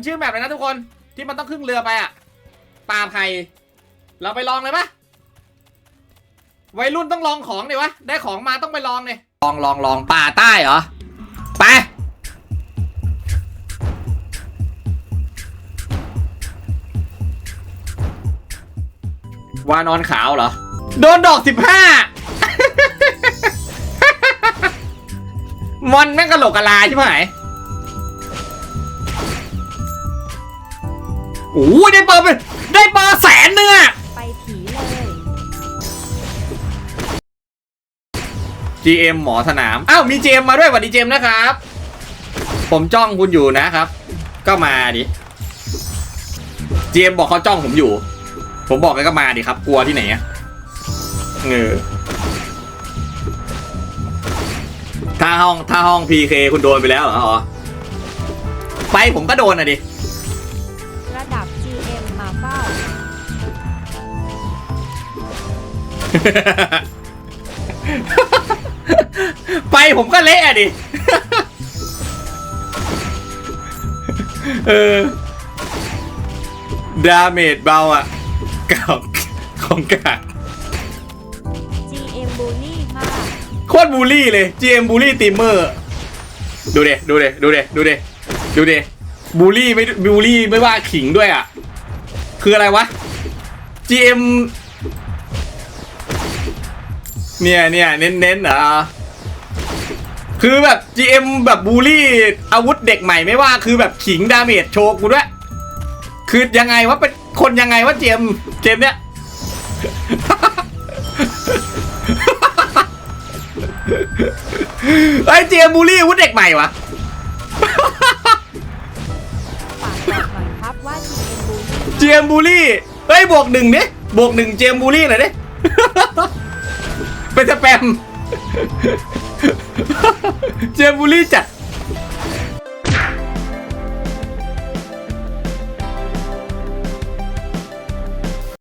มันชื่อแมปเลยนะทุกคนที่มันต้องขึ้นเรือไปอะป่าไผ่เราไปลองเลยปะวัยรุ่นต้องลองของดิวะ ได้ของมาต้องไปลองเลยลองลองลองป่าใต้เหรอ ไป วานอนขาวเหรอ โดนดอกสิบห้ามอนแม่งกระโหลกกะลาใช่ไหม โอ้ยได้เปิดไปได้เปิดแสนหนึงอะไปผีเลย GM หมอสนาม อ้าวมี GM มาด้วยสวัสดี GM นะครับ ผมจ้องคุณอยู่นะครับ ก็มาดิ GM บอกเขาจ้องผมอยู่ ผมบอกเลยก็มาดิครับ กลัวที่ไหนอะเออถ้าห้องถ้าห้อง PK คุณโดนไปแล้วเหรออ๋อไปผมก็โดนอะดิ ระดับ ไปผมก็เละอะดิ เออ ดาเมจเบาอะกับของกาด GM บูลลี่มากโคตรบูลลี่เลย GM บูลลี่ตีมเมอร์ ดูเดดูเดดูเดดูเดดูเดบูลลี่ไม่บูลลี่ไม่ว่าขิงด้วยอะ คืออะไรวะ GM เนี่ยเนี่ยเน้นเน้นๆเหรอคือแบบ GM แบบบูลลี่อาวุธเด็กใหม่ไม่ว่าคือแบบขิงดาเมจโชว์กูด้วย คือยังไงวะเป็นคนยังไงวะเจมเจมเนี่ยไอ้เจมบูลลี่อาวุธเด็กใหม่วะเจมบูลลี่เฮ้ยบวกหนึ่งดิบวกหนึ่งเจมบูลลี่หน่อยดิ เป็นสแปม เจมบุรี่จัด